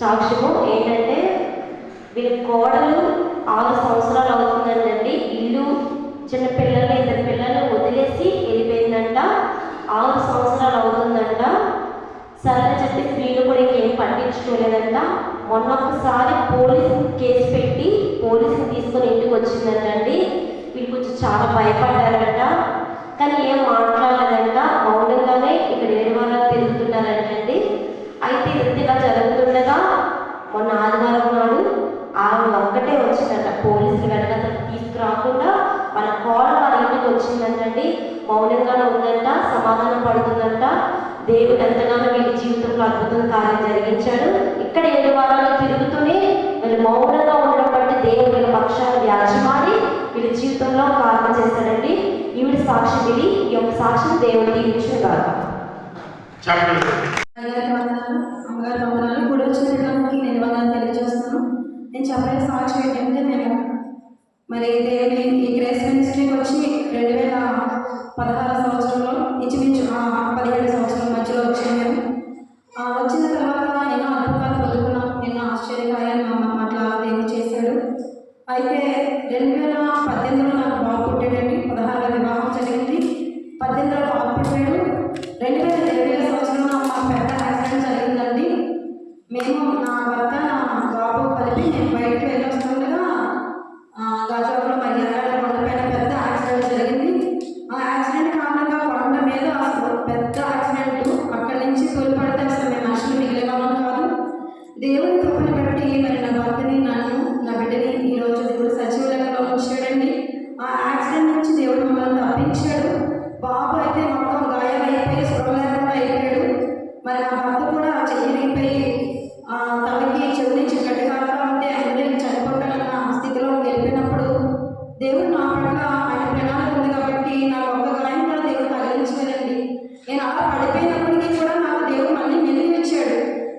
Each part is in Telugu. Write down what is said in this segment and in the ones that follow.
సాక్ష్యము ఏంటంటే వీళ్ళ కోడలు ఆరు సంవత్సరాలు అవుతుందండి ఇల్లు చిన్న పిల్లలు ఇద్దరు పిల్లలు వదిలేసి వెళ్ళిపోయిందంట. ఆరు సంవత్సరాలు అవుతుందంట. సరే చెప్పి స్త్రీలు కూడా ఇంకేం పట్టించుకోలేదంట. మొన్న ఒకసారి పోలీసు కేసు పెట్టి పోలీసుని తీసుకొని ఇంటికి వచ్చిందంటండి. వీళ్ళు కొంచెం చాలా భయపడ్డారంట. కానీ ఏం మాట్లాడలేదంట. మౌనంగానే ఇక్కడ ఏడు వారాలు తిరుగుతున్నారంటండి. అయితే ఇది ఇలా జరుగుతుండగా మొన్న ఆదివారం నాడు ఆమె ఒక్కటే వచ్చిందంట. పోలీసులు వెనక తీసుకురాకుండా వాళ్ళ కోడ వాళ్ళ ఇంటికి వచ్చిందంటండి. మౌనంగానే ఉందంట సమాధానం పడుతుందంట. దేవుడు ఎంతగానో వీళ్ళ జీవితంలో అద్భుతం కార్యం జరిగించాడు. ఇక్కడ ఏడు వారాలు తిరుగుతూనే వీళ్ళు మౌనంగా ఉండడం బట్టి దేవుడు వీళ్ళ పక్షాన్ని వ్యాజ్యమాడి వీళ్ళ జీవితంలో కార్యం చేశాడండి. ఈవిడ సాక్షి విని ఈ యొక్క సాక్షిని దేవుడు దీవించిన బంగారు భవనాలు కూడా వచ్చిన నేను వాళ్ళని తెలియజేస్తున్నాను. నేను చెప్పే సాక్షి ఏంటంటే నేను మరి దేవుని ఈ గ్రేస్ మినిస్ట్రీకి వచ్చి రెండు వేల పదహారు సంవత్సరంలో ఇంచుమించు పదిహేడు సంవత్సరం మధ్యలో వచ్చాను మేము ఆ, వచ్చిన తర్వాత ఎన్నో అద్భుతాలు పొందుకున్నాం. ఎన్నో ఆశ్చర్యకార్యాలు మా అమ్మ అట్లా దేవుడు చేశాడు. అయితే రెండు వేల పద్దెనిమిదిలో నాకు బాబు పుట్టాడండి.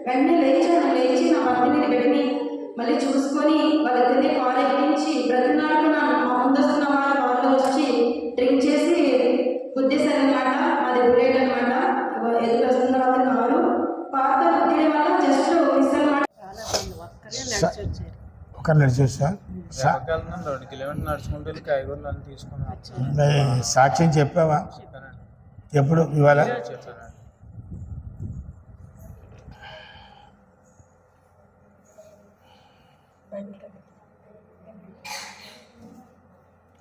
వెంటనే లేచాను లేచి నా మళ్ళీ చూసుకొని వాళ్ళిద్దరిని కాలు ఎక్కించి బ్రతినాడు నా ముందస్తున్న వాళ్ళు వచ్చి డ్రింక్ చేసి గుద్దేశారనమాట అది బుల్లెట్ అనమాట ఎదురు వస్తున్న వాళ్ళు కారు పాత వల్ల జస్ట్ మిస్ అనమాట రెండు కిలోమీటర్లు నడుచుకుంటూ కాయగూరలు సాక్ష్యం చెప్పావా? ఎప్పుడు ఇవాళ?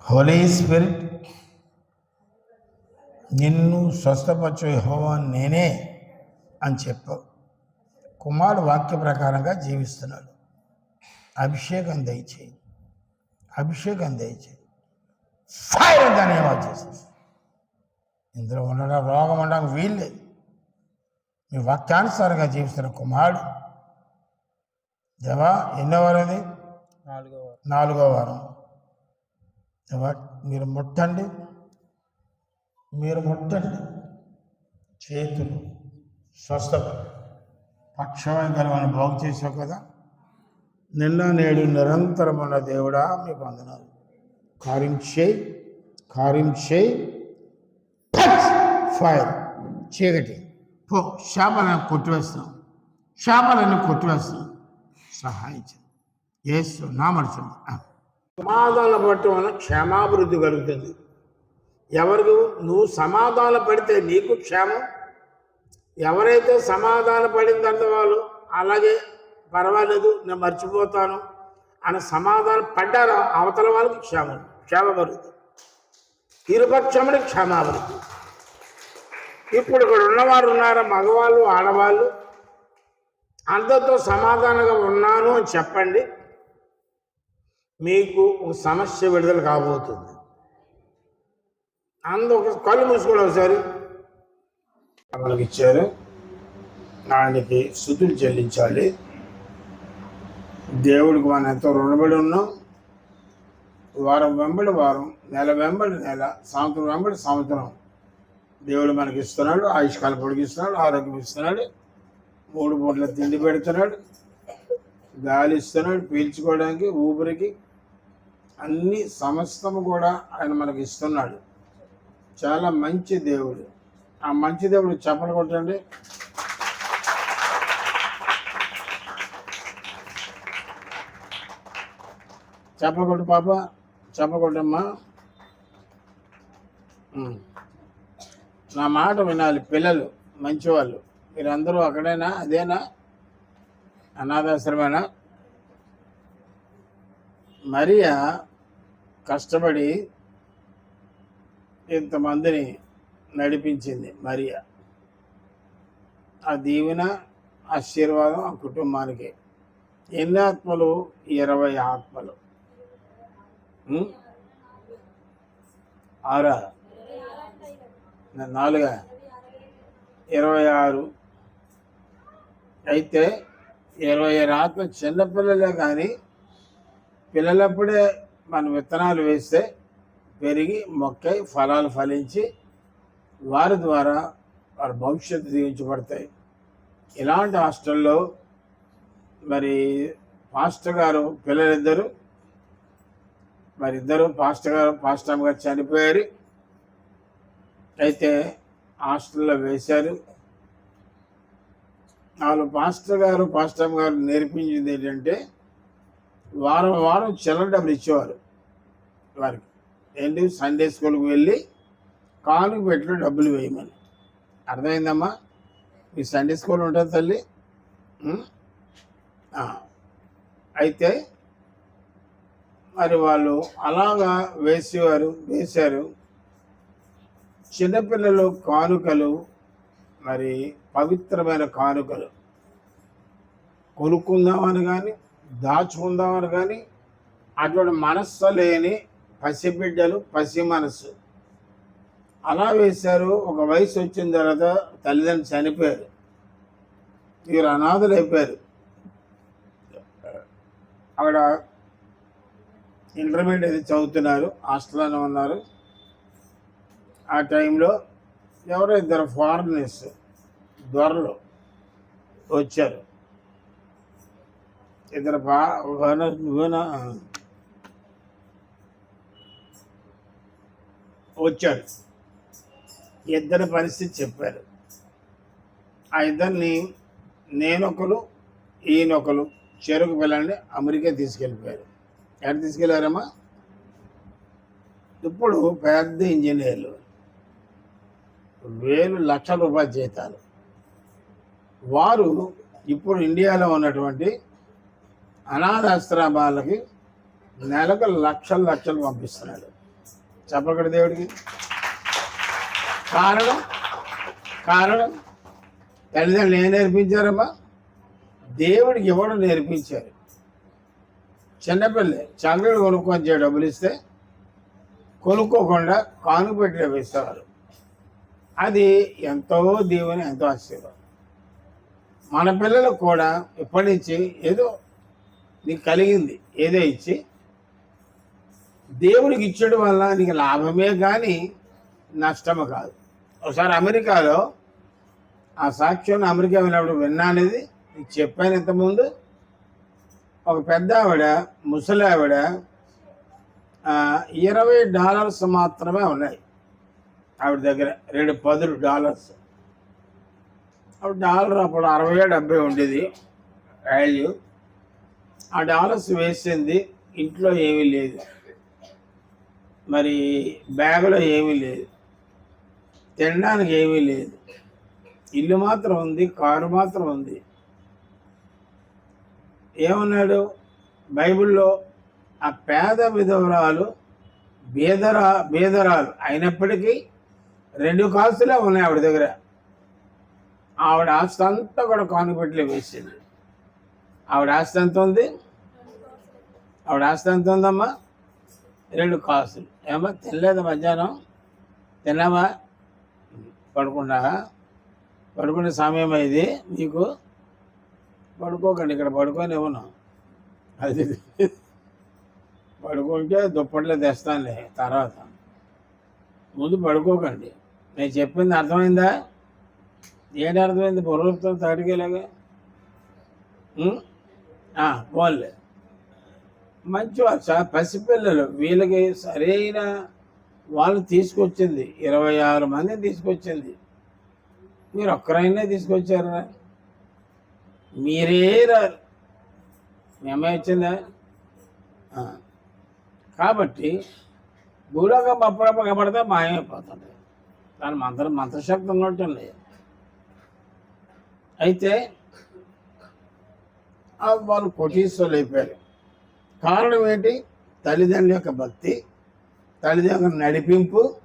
Holy spirit. నిన్ను స్వస్థపరచు యెహోవా నేనే అని చెప్పావు కుమారుడు వాక్య ప్రకారంగా జీవిస్తున్నాడు. అభిషేకం దయచేయి. అభిషేకం దయచేయి. ఫైర్ దాని చేసేసి ఇందులో ఉండడం రోగం ఉండడం వీల్లేదు. మీ వాక్యానుసారంగా జీవిస్తున్న కుమారుడు. దేవా ఎన్నో వారం అది? నాలుగో వారం. నాలుగో వారం. మీరు ముట్టండి. మీరు ముట్టండి. చేతులు స్వస్థ పక్షవాయు మనం బాగు చేసావు కదా? నిన్న నేడు నిరంతరం ఉన్న దేవుడా మీకు వందనాలు. కార్యం చేయి కార్యం చేయి. ఫైర్ చీకటి. పో శాపాలను కొట్టివేస్తున్నాం శాపాలను కొట్టివేస్తున్నాం సహాయించండి ఏసు నామర్చండి సమాధాన పడటం వలన క్షేమాభివృద్ధి కలుగుతుంది. ఎవరికి? నువ్వు సమాధాన పడితే నీకు క్షేమం. ఎవరైతే సమాధాన పడిన తర్వాత వాళ్ళు అలాగే పర్వాలేదు నేను మర్చిపోతాను అని సమాధానం పడ్డారో అవతల వాళ్ళకి క్షేమం క్షేమభివృద్ధి. ఇరుపక్షముడి క్షేమాభివృద్ధి. ఇప్పుడు ఇక్కడ ఉన్నవారు ఉన్నారా? మగవాళ్ళు ఆడవాళ్ళు? అందరితో సమాధానంగా ఉన్నాను అని చెప్పండి. మీకు ఒక సమస్య విడుదల కాబోతుంది. అందు ఒక కళ్ళు మూసుకోవడం ఒకసారి. మనకి ఇచ్చారు. ఆయనకి స్థుతులు చెల్లించాలి. దేవుడికి మనం ఎంతో రుణపడి ఉన్నాం. వారం వెంబడి వారం నెల వెంబడి నెల సంవత్సరం వెంబడి సంవత్సరం దేవుడు మనకి ఇస్తున్నాడు ఆయుష్కాలం పొడిగిస్తున్నాడు ఆరోగ్యం ఇస్తున్నాడు మూడు పూట్ల తిండి పెడుతున్నాడు గాలి ఇస్తున్నాడు పీల్చుకోవడానికి ఊపిరికి అన్ని సమస్తము కూడా ఆయన మనకి ఇస్తున్నాడు. చాలా మంచి దేవుడు. ఆ మంచి దేవుడు చెప్పలు కొట్టండి. చెప్పలు కొట్టు పాప. చెప్పలు కొట్టమ్మా. నా మాట వినాలి పిల్లలు మంచివాళ్ళు. మీరందరూ అక్కడైనా? అదేనా? అనాథాశ్రమేనా? మరియా కష్టపడి ఇంతమందిని నడిపించింది మరియా. ఆ దీవెన ఆశీర్వాదం ఆ కుటుంబానికి. ఎన్ని ఆత్మలు? ఇరవై ఆత్మలు. ఆరా? నాలుగా? ఇరవై ఆరు. అయితే ఇరవై ఆరు ఆత్మ చిన్నపిల్లలే కానీ పిల్లలప్పుడే మనం విత్తనాలు వేస్తే పెరిగి మొక్కై ఫలాలు ఫలించి వారి ద్వారా వారి భవిష్యత్తు దీవించబడతాయి ఇలాంటి హాస్టల్లో మరి పాస్టర్ గారు పిల్లలిద్దరు మరి ఇద్దరు పాస్టర్ గారు పాస్టర్ గారు చనిపోయారు. అయితే హాస్టల్లో వేశారు. వాళ్ళు పాస్టర్ గారు పాస్టర్ గారు నేర్పించింది ఏంటంటే వారం వారం చిల్లర డబ్బులు ఇచ్చేవారు వారికి. ఏంటి? సండే స్కూల్కి వెళ్ళి కాలుకి పెట్టిన డబ్బులు వేయమని. అర్థమైందమ్మా? మీ సండే స్కూల్ ఉంటుంది తల్లి. అయితే మరి వాళ్ళు అలాగా వేసేవారు వేశారు. చిన్నపిల్లలు కానుకలు మరి పవిత్రమైన కానుకలు కొనుక్కుందామని కానీ దాచుకుందామని కానీ అటువంటి మనస్సు లేని పసిబిడ్డలు పసి మనస్సు. అలా వేశారు. ఒక వయసు వచ్చిన తర్వాత తల్లిదండ్రులు చనిపోయారు. వీరు అనాథలు అయిపోయారు అక్కడ ఇంటర్మీడియట్ చదువుతున్నారు. హాస్టల్లోనే ఉన్నారు. ఆ టైంలో ఎవరో ఇద్దరు ఫారినర్స్ దొరలు వచ్చారు. ఇద్దరు బా వచ్చారు. ఇద్దరి పరిస్థితి చెప్పారు. ఆ ఇద్దరిని నేనొకరు ఈయనొకరు చెరుకు పిల్లల్ని అమెరికా తీసుకెళ్ళిపోయారు. ఎక్కడ తీసుకెళ్ళారమ్మా ఇప్పుడు పెద్ద ఇంజనీర్లు. వేలు లక్షల రూపాయలు జీతాలు. వారు ఇప్పుడు ఇండియాలో ఉన్నటువంటి అనాథాశ్రమాలకి నెలకు లక్షలు లక్షలు పంపిస్తున్నాడు. చెప్పకూడదు దేవుడికి? కారణం? కారణం? తల్లిదండ్రులు ఏం నేర్పించారమ్మా? దేవుడికి ఇవ్వడం నేర్పించారు? చిన్నపిల్ల చంద్రుడు కొనుక్కొని డబ్బులు ఇస్తే కొనుక్కోకుండా కాను పెట్టి ఇస్తారు. అది ఎంతో దేవుని ఎంతో ఆశీర్వాదం. మన పిల్లలకు కూడా ఇప్పటి నుంచి ఏదో నీకు కలిగింది ఏదో ఇచ్చి. దేవుడికి ఇచ్చడం వల్ల నీకు లాభమే కానీ నష్టము కాదు. ఒకసారి అమెరికాలో ఆ సాక్ష్యం అమెరికా వెళ్ళినప్పుడు విన్నానేది నీకు చెప్పాను ఇంతకుముందు. ఒక పెద్ద ఆవిడ ముసలి ఆవిడ ఇరవై డాలర్స్ మాత్రమే ఉన్నాయి. ఆవిడ దగ్గర రెండు పదులు డాలర్స్. ఆవిడ డాలర్ అప్పుడు అరవై డెబ్బై ఉండేది వాల్యూ. ఆ డాలర్స్ వేసింది ఇంట్లో ఏమీ లేదు. మరి బ్యాగులో ఏమీ లేదు. తినడానికి ఏమీ లేదు. ఇల్లు మాత్రం ఉంది కారు మాత్రం ఉంది. ఏమన్నాడు? బైబిల్లో ఆ పేద విధవరాలు బీదరా బీదరాలు అయినప్పటికీ రెండు కాసులే ఉన్నాయి ఆవిడ దగ్గర. ఆవిడ ఆస్తి అంతా కూడా కానుపెట్లే వేసింది. ఆవిడ ఆస్తి ఎంత ఉంది? ఆవిడ ఆస్తి ఎంత ఉందమ్మా? రెండు కాసులు. ఏమో తినలేదు మధ్యాహ్నం? తిన్నామా పడుకున్నా పడుకునే సమయం అయింది. మీకు పడుకోకండి ఇక్కడ పడుకొని ఇవ్వను. అది పడుకుంటే దుప్పట్లో తెస్తానులే తర్వాత. ముందు పడుకోకండి. నేను చెప్పింది అర్థమైందా? ఏంటి అర్థమైంది? బుర్రతో తాటికేలాగా పోన్లే మంచి వాళ్ళు. పసిపిల్లలు. వీళ్ళకి సరైన వాళ్ళు తీసుకొచ్చింది. ఇరవై ఆరు మందిని తీసుకొచ్చింది. మీరు ఒక్కరైనా తీసుకొచ్చారా? మీరే రారు. మీ అమ్మాయి వచ్చిందా? కాబట్టి భూలోకం అప్పుడప్పుడు కబడితే మాయమైపోతుంది దాని మంత్ర మంత్రశక్తి ఉన్నట్టుంది. అయితే వాళ్ళు కోటీశ్వరులు అయిపోయారు. కారణం ఏంటి? తల్లిదండ్రుల యొక్క భక్తి తల్లిదండ్రుల నడిపింపు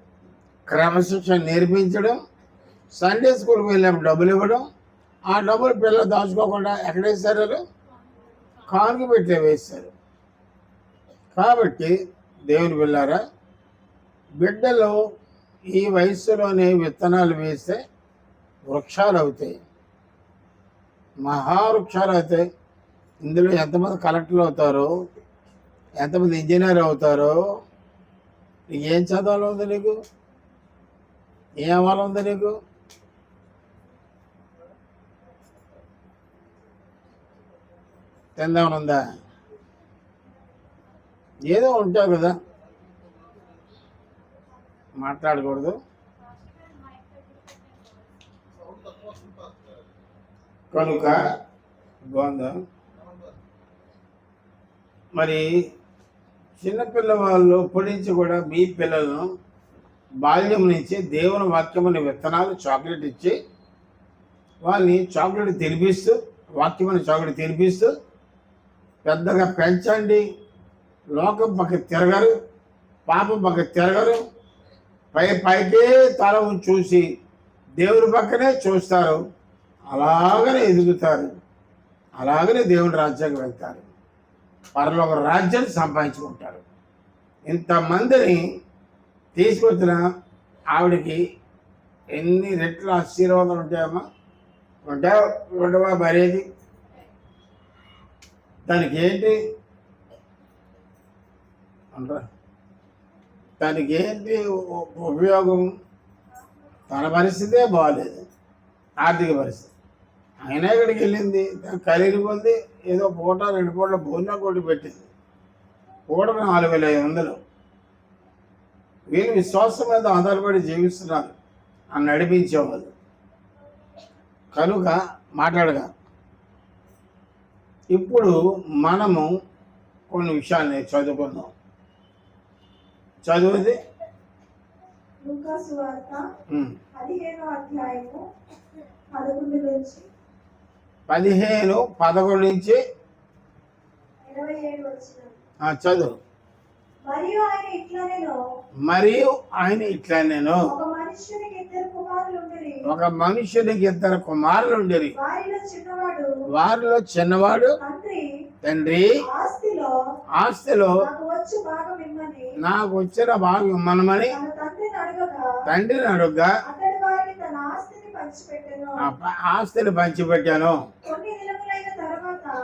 క్రమశిక్షణ నేర్పించడం సండే స్కూల్కి వెళ్ళినప్పుడు డబ్బులు ఇవ్వడం ఆ డబ్బులు పిల్లలు దాచుకోకుండా ఎక్కడ వేస్తారు వాళ్ళు? కానుక పెట్టే వేస్తారు కాబట్టి దేవుని పిల్లారా బిడ్డలు ఈ వయస్సులోనే విత్తనాలు వేస్తే వృక్షాలు అవుతాయి. మహావృక్షాలు అవుతాయి. ఇందులో ఎంతమంది కలెక్టర్లు అవుతారు? ఎంతమంది ఇంజనీర్ అవుతారు? నీకు ఏం చదవాలి ఉంది నీకు? ఏం అవ్వాలి ఉంది నీకు? తిందామని ఉందా? ఏదో ఉంటావు కదా. మాట్లాడకూడదు. కనుక బాగుందా మరి చిన్నపిల్ల వాళ్ళు కూడా మీ పిల్లలను బాల్యం నుంచి దేవుని వాక్యమని విత్తనాలు చాక్లెట్ ఇచ్చి వాళ్ళని చాక్లెట్ తినిపిస్తూ వాక్యమని చాక్లెట్ తినిపిస్తూ పెద్దగా పెంచండి. లోకం పక్క తిరగరు పాపం పక్క తిరగరు. పై పైకే తల చూసి దేవుని పక్కనే చూస్తారు. అలాగనే ఎదుగుతారు. అలాగనే దేవుని రాజ్యానికి వెళ్తారు. పరలోక రాజ్యాన్ని సంపాదించుకుంటారు. ఇంతమందిని తీసుకొచ్చిన ఆవిడకి ఎన్ని రెట్ల ఆశీర్వాదాలు ఉంటాయమ్మా ఉంటా ఉండవా మరేది? దానికి ఏంటి అంటారా దానికి ఏంటి ఉపయోగం? తన పరిస్థితే బాగాలేదు ఆర్థిక పరిస్థితి. అయినా ఇక్కడికి వెళ్ళింది? కలిగి పొంది ఏదో పూట రెండు పూటల భోజనం కొట్టి పెట్టింది. పూట నాలుగు వేల ఐదు వందలు. వీళ్ళు విశ్వాసం మీద ఆధారపడి జీవిస్తున్నారు. అని నడిపించేవాళ్ళు. కనుక మాట్లాడగా. ఇప్పుడు మనము కొన్ని విషయాల్ని చదువుకుందాం. చదివితే పదిహేనో అధ్యాయము పదకొండు నుంచి పదిహేను పదకొండు నుంచి చదువు. మరియు ఆయన ఇట్లా నేను ఒక మనుష్యునికి ఇద్దరు కుమారులు ఉండేది ఒక మనుషునికి ఇద్దరు కుమారులు ఉండేది వారిలో చిన్నవాడు. తండ్రి. ఆస్తిలో. నాకు వచ్చిన భాగం ఇమ్మనమని తన తండ్రిని అడగగా తండ్రిని అడుగ్గా అతడి వారికి తన ఆస్తిని ఆస్తిని పంచిపెట్టాను.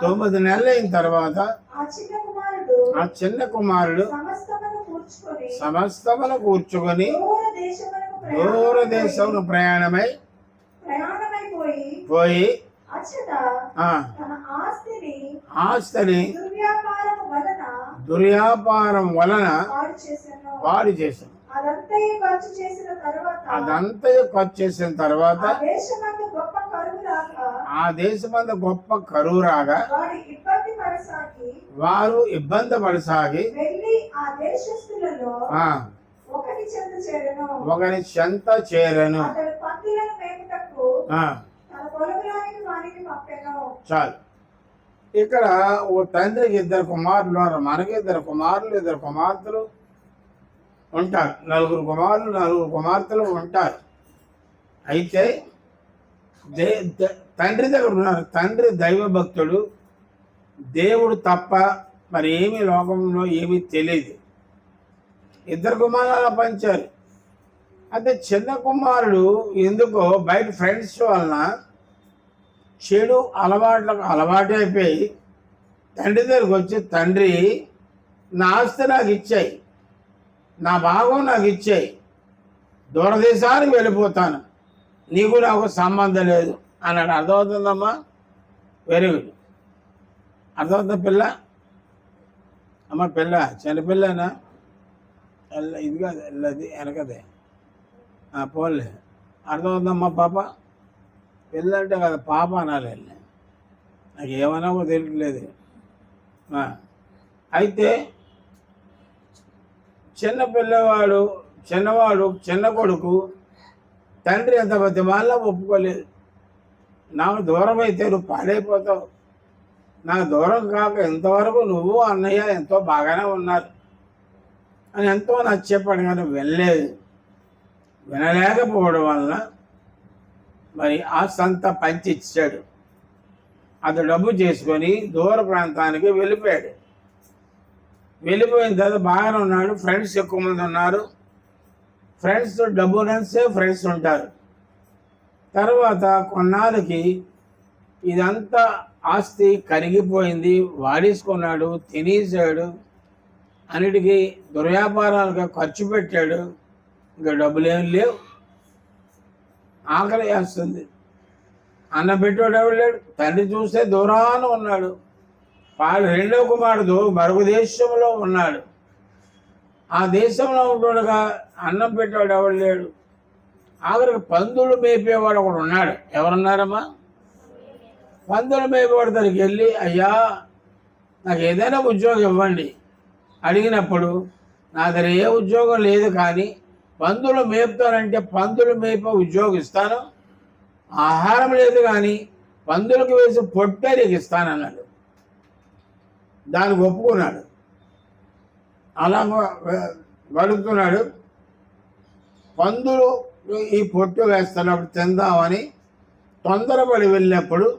తొమ్మిది నెలలు అయిన తర్వాత ఆ చిన్న కుమారుడు సమస్తమును కూర్చుకొని సమస్తమును కూర్చుకొని దూర దేశమునకు దూర ప్రయాణమైపోయి- దేశమును ప్రయాణమై పోయి ఆస్తిని దుర్వ్యాపారం వలన పాడు చేశాను. అదంతా ఖర్చు చేసిన తర్వాత ఖర్చు చేసిన తర్వాత ఆ దేశమందు గొప్ప కరువు రాగా వారు ఇబ్బంది పడసాగి ఒకరి చెంత చేరను. చాలు. ఇక్కడ ఓ తండ్రికి ఇద్దరు కుమారులు మనకి ఇద్దరు కుమారులు ఇద్దరు కుమార్తెలు. ఉంటారు. నలుగురు కుమారులు నలుగురు కుమార్తెలు ఉంటారు. అయితే దే తండ్రి దగ్గర ఉన్నారు. తండ్రి దైవ భక్తుడు. దేవుడు తప్ప మరి ఏమి లోకంలో ఏమీ తెలియదు. ఇద్దరు కుమారులు పంచారు. అయితే చిన్న కుమారుడు ఎందుకో బయట ఫ్రెండ్స్ వలన చెడు అలవాట్లకు అలవాటు అయిపోయి తండ్రి దగ్గరికి వచ్చి తండ్రి నా ఆస్తి నాకు ఇచ్చాయి. నా భాగం నాకు ఇచ్చేయి. దూరదేశానికి వెళ్ళిపోతాను. నీకు నాకు సంబంధం లేదు. అన్నాడు. అర్థమవుతుందమ్మా? Very good. అర్థమవుతుందా పిల్ల? అమ్మ పిల్ల చిన్నపిల్లనా ఎల్ల ఇది కాదు వెళ్ళది వెనకదే. పోలే అర్థమవుతుందమ్మా పాప? పిల్ల అంటే కదా పాప అనాలి వెళ్ళి నాకు ఏమన్నా తెలియట్లేదు. అయితే చిన్న పిల్లవాడు చిన్నవాడు చిన్న కొడుకు తండ్రి ఎంత బతిమాలా ఒప్పుకోలేదు. నాకు దూరం అయితే నువ్వు పాడైపోతావు. నాకు దూరం కాక ఇంతవరకు నువ్వు అన్నయ్య ఎంతో బాగానే ఉన్నారు. అని ఎంతో నచ్చ చెప్పాడు కానీ వినలేదు. వినలేకపోవడం వలన మరి ఆస్తంతా పంచి ఇచ్చాడు అతడు డబ్బు చేసుకొని దూర ప్రాంతానికి వెళ్ళిపోయాడు. వెళ్ళిపోయిన తర్వాత బాగానే ఉన్నాడు. ఫ్రెండ్స్ ఎక్కువ మంది ఉన్నారు. ఫ్రెండ్స్ డబ్బు నచ్చే ఫ్రెండ్స్ ఉంటారు. తర్వాత కొన్నాళ్ళకి ఇదంతా ఆస్తి కరిగిపోయింది. వాడేసుకున్నాడు తినేసాడు. అన్నిటికీ దుర్వ్యాపారాలుగా ఖర్చు పెట్టాడు. ఇంకా డబ్బులు ఏమి లేవు. ఆకలి వేస్తుంది. అన్న పెట్టాడు ఎవడు లేడు? తండ్రి చూస్తే దూరాన ఉన్నాడు. వాడు రెండో కుమారుడు మరొక దేశంలో ఉన్నాడు. ఆ దేశంలో ఉంటుండగా అన్నం పెట్టాడు ఎవడు లేడు. ఆఖరికి పందులు మేపేవాడు ఒకడు ఉన్నాడు. ఎవరున్నారమ్మా? పందులు మేపేవాడు దగ్గరికి వెళ్ళి అయ్యా నాకు ఏదైనా ఉద్యోగం ఇవ్వండి. అడిగినప్పుడు నా దగ్గర ఏ ఉద్యోగం లేదు కానీ పందులు మేపుతానంటే పందులు మేపే ఉద్యోగం ఇస్తాను. ఆహారం లేదు కానీ పందులకు వేసి పొట్టరికి ఇస్తానన్నాడు. దానికి ఒప్పుకున్నాడు. అలా గ- గడుపుతున్నాడు. పందులు ఈ పొట్టు వేస్తున్నప్పుడు తిందామని తొందరపడి వెళ్ళినప్పుడు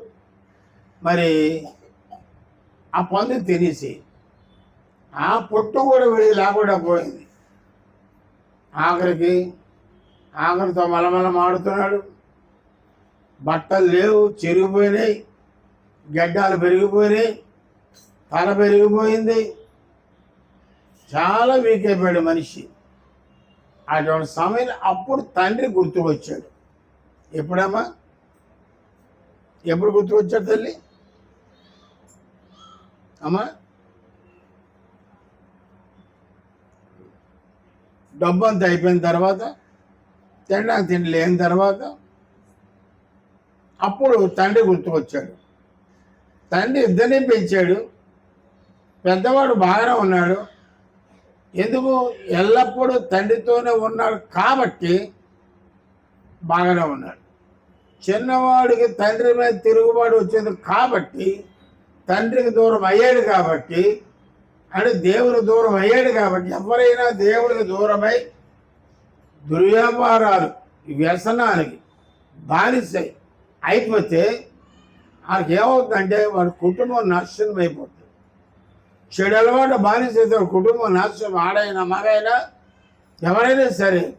మరి ఆ పందు తినేసి ఆ పొట్టు కూడా వెళ్ళి లేకుండా పోయింది. ఆఖరికి ఆఖరితో మలమల మాడుతున్నాడు. బట్టలు లేవు చెరిగిపోయినాయి గడ్డాలు పెరిగిపోయినాయి. తల పెరిగిపోయింది. చాలా వీక్ అయిపోయాడు మనిషి. అటువంటి సమయం అప్పుడు తండ్రి గుర్తుకొచ్చాడు. ఎప్పుడమ్మా? ఎప్పుడు గుర్తుకొచ్చాడు తల్లి? అమ్మా? డబ్బు అంతా అయిపోయిన తర్వాత తినడానికి తిండి లేని తర్వాత అప్పుడు తండ్రి గుర్తుకొచ్చాడు. తండ్రి ఇద్దరిని పెంచాడు పెద్దవాడు బాగానే ఉన్నాడు. ఎందుకు? ఎల్లప్పుడూ తండ్రితోనే ఉన్నాడు కాబట్టి బాగానే ఉన్నాడు. చిన్నవాడికి తండ్రి మీద తిరుగుబాటు వచ్చింది కాబట్టి తండ్రికి దూరం అయ్యాడు కాబట్టి అంటే దేవుని దూరం అయ్యాడు కాబట్టి ఎవరైనా దేవుడికి దూరమై దుర్వ్యాపారాలు వ్యసనానికి బానిసై అయిపోతే వాళ్ళకి ఏమవుతుందంటే వాడి కుటుంబం నాశనం అయిపోతుంది. చెడు అలవాటు బానిస కుటుంబం నాశనం ఆడైనా మగైనా ఎవరైనా సరే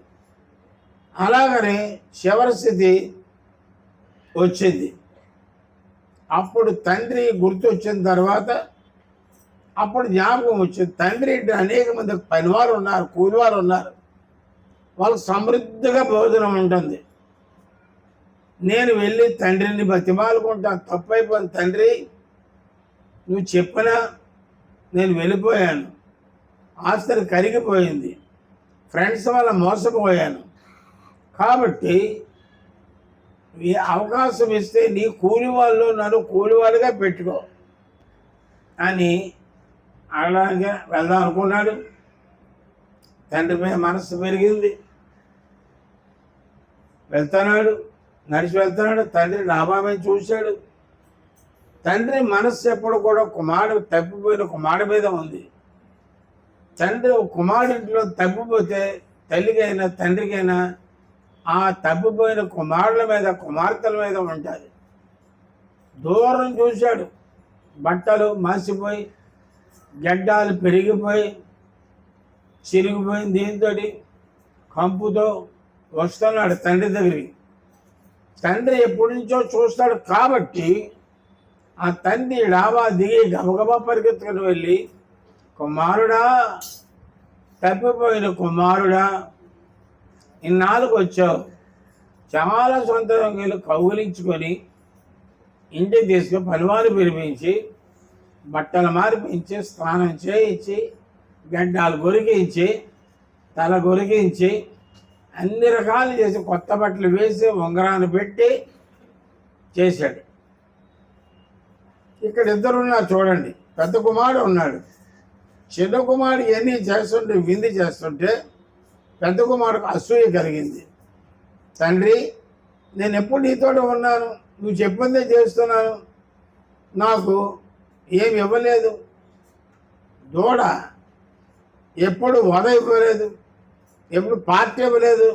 అలాగని చివరి స్థితి వచ్చింది. అప్పుడు తండ్రి గుర్తు వచ్చిన తర్వాత అప్పుడు జ్ఞాపకం వచ్చింది. తండ్రి అనేక మంది పనివారు ఉన్నారు కూలివారు ఉన్నారు. వాళ్ళకి సమృద్ధిగా భోజనం ఉంటుంది. నేను వెళ్ళి తండ్రిని బతిమాలుకుంటాను తప్పైపోయిన తండ్రి నువ్వు చెప్పినా నేను వెళ్ళిపోయాను. ఆస్తి కరిగిపోయింది. ఫ్రెండ్స్ వల్ల మోసపోయాను. కాబట్టి ఈ అవకాశం ఇస్తే నీ కూలి వాళ్ళు నన్ను కూలి వాళ్ళుగా పెట్టుకో. అని అడగడానికి వెళ్దాం అనుకున్నాడు. తండ్రి మీద మనసు పెరిగింది. వెళ్తున్నాడు నడిచి వెళ్తున్నాడు. తండ్రి లాభామే చూశాడు. తండ్రి మనస్సు ఎప్పుడు కూడా కుమారుడు తప్పిపోయిన కుమారుడి మీద ఉంది. తండ్రి ఒక కుమారుడింట్లో తప్పిపోతే తల్లికైనా తండ్రికైనా ఆ తప్పిపోయిన కుమారుల మీద కుమార్తెల మీద ఉంటుంది దూరం చూశాడు. బట్టలు మాసిపోయి గడ్డాలు పెరిగిపోయి చిరిగిపోయింది దీంతో కంపుతో వస్తున్నాడు తండ్రి దగ్గరికి. తండ్రి ఎప్పటి నుంచో చూస్తాడు కాబట్టి ఆ తండ్రి డాబా దిగి గబగబా పరిగెత్తుకుని వెళ్ళి కుమారుడా తప్పిపోయిన కుమారుడా ఇన్నాళ్ళకు వచ్చావు. చాలా సొంతంగా కౌగులించుకొని ఇంటికి తీసుకుని పనివారు పిలిపించి బట్టలు మార్పించి స్నానం చేయించి గడ్డాలు గొరికించి తల గొరికించి అన్ని రకాలు చేసి కొత్త బట్టలు వేసి ఉంగరాన్ని పెట్టి చేశాడు. ఇక్కడ ఇద్దరున్నారు చూడండి. పెద్ద కుమారుడు ఉన్నాడు. చిన్న కుమారుడు ఇవన్నీ చేస్తుంటే విందు చేస్తుంటే పెద్ద కుమారుడు అసూయ కలిగింది. తండ్రి నేను ఎప్పుడు నీతో ఉన్నాను? నువ్వు చెప్పిందే చేస్తున్నాను. నాకు ఏమి ఇవ్వలేదు. దూడ ఎప్పుడు వద ఇవ్వలేదు. ఎప్పుడు పార్టీ ఇవ్వలేదు.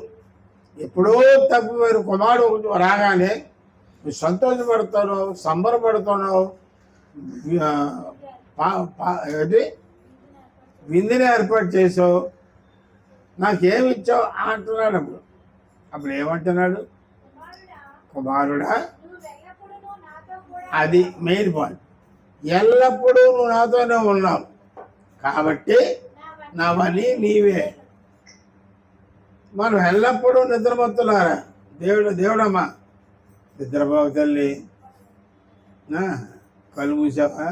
ఎప్పుడో తప్పిపోయిన కుమారుడు రాగానే నువ్వు సంతోషపడుతున్నావు సంబరపడుతున్నావు అది విందుని ఏర్పాటు చేసావు. నాకేమి ఇచ్చావు? అంటున్నాడు అప్పుడు. అప్పుడు ఏమంటున్నాడు? కుమారుడా అది మెయిన్ పాయింట్. ఎల్లప్పుడూ నువ్వు నాతోనే ఉన్నావు. కాబట్టి నా పని నీవే. మనం ఎల్లప్పుడూ నిద్రపోతున్నారా? దేవుడు దేవుడమ్మా. నిద్రపోవు తల్లి. కళ్ళు మూసావా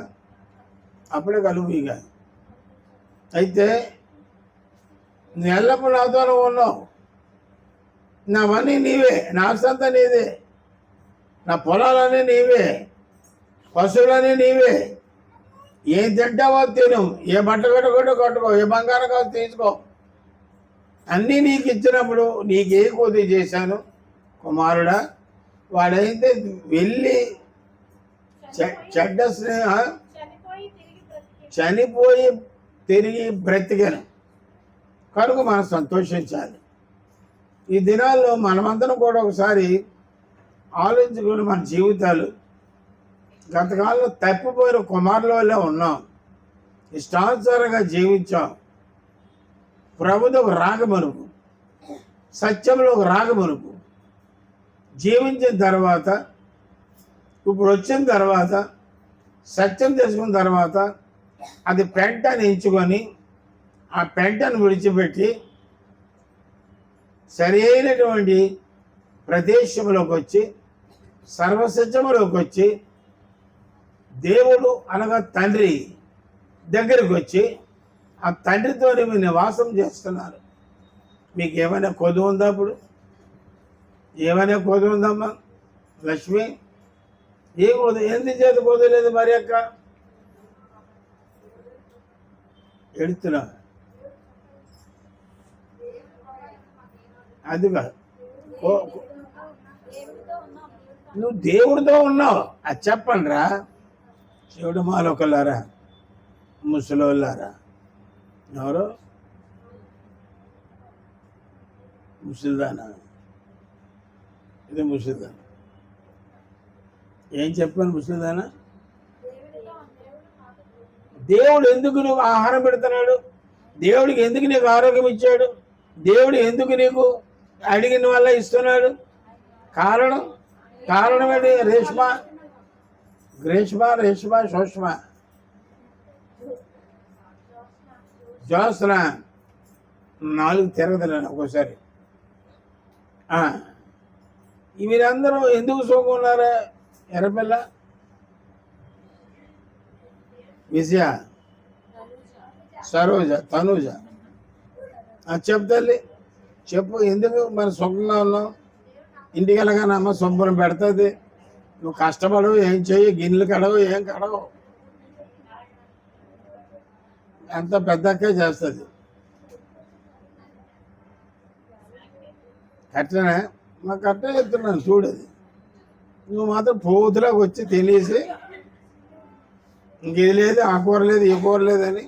అప్పుడే కళ్ళు ఇక. అయితే నువ్వు ఎల్లప్పుడూ నాతోనే ఉన్నావు. నావన్నీ నీవే నా సంత నీదే. నా పొలాలన్నీ నీవే పశువులన్నీ నీవే. ఏం తింటావో తిను ఏ బట్ట కట్టుకుంటే కట్టుకో ఏ బంగారం కాదు తీసుకో. అన్నీ నీకు ఇచ్చినప్పుడు నీకే కొద్ది చేశాను కుమారుడా. వాడైతే వెళ్ళి చెడ్డ స్నేహ చనిపోయి తిరిగి బ్రతికాను. కనుక మనం సంతోషించాలి. ఈ దినాల్లో మనమందరం కూడా ఒకసారి ఆలోచించుకుని మన జీవితాలు గతకాలంలో తప్పిపోయిన కుమారుల వల్లే ఉన్నాం. ఇష్టానుసారంగా జీవించాం. ప్రభుతో ఒక రాగమనుపు సత్యంలో ఒక రాగమనుపు జీవించిన తర్వాత ఇప్పుడు వచ్చిన తర్వాత సత్యం తెలుసుకున్న తర్వాత అది పెంటని ఎంచుకొని ఆ పెంటను విడిచిపెట్టి సరైనటువంటి ప్రదేశంలోకి వచ్చి సర్వసత్యంలోకి వచ్చి దేవుడు అనగా తండ్రి దగ్గరికి వచ్చి ఆ తండ్రితో మీరు నివాసం చేస్తున్నారు. మీకు ఏమైనా కొద్దు ఉందా అప్పుడు? ఏమైనా కొద్దు ఉందమ్మా? లక్ష్మి ఏ కొద్దు ఎందుకు చేత పోదలేదు మరి అక్క? ఎడుతున్నా. అది కాదు. కో- నువ్వు దేవుడితో ఉన్నావు. అది చెప్పండి రా శివుడు మాలోకల్లారా ముసలోళ్ళారా? ఎవరు? ముసలిదానా? ఇది ముసలిదానా? ఏం చెప్పాను ముసలిదానా? దేవుడు ఎందుకు నీకు ఆహారం పెడుతున్నాడు? దేవుడికి ఎందుకు నీకు ఆరోగ్యం ఇచ్చాడు? దేవుడు ఎందుకు నీకు అడిగిన వల్ల ఇస్తున్నాడు? కారణం? కారణం ఏంటి? రేష్మ. గ్రేష్మ రేష్మ సూక్ష్మ జ్యోత్స్న నాలుగు తిరగదులేను ఒక్కోసారి మీరందరూ ఎందుకు సోకున్నారా? ఎర్రబెల్ల విజయ సరోజ తనూజ. చెప్పు తల్లి చెప్పు ఎందుకు మరి సుఖంగా ఉన్నాం ఇంటికి వెళ్ళగానే అమ్మ శుభ్రం పెడుతుంది. నువ్వు కష్టపడవు ఏం చెయ్యి గిన్నెలు కడవు ఏం కడవు. అంత పెద్దక్కే చేస్తుంది. కట్టనే మా కట్ట చెప్తున్నాను చూడది. నువ్వు మాత్రం పోతులకు వచ్చి తినేసి ఇంకేది లేదు ఆ కూర లేదు ఈ కూర లేదని.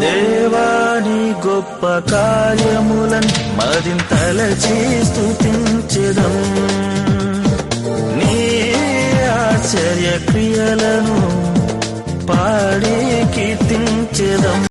దేవాని గొప్ప కార్యములన్ మరింతల స్తుతించెదం. నీ ఆశ్చర్య క్రియలను పాడి కీర్తించెదం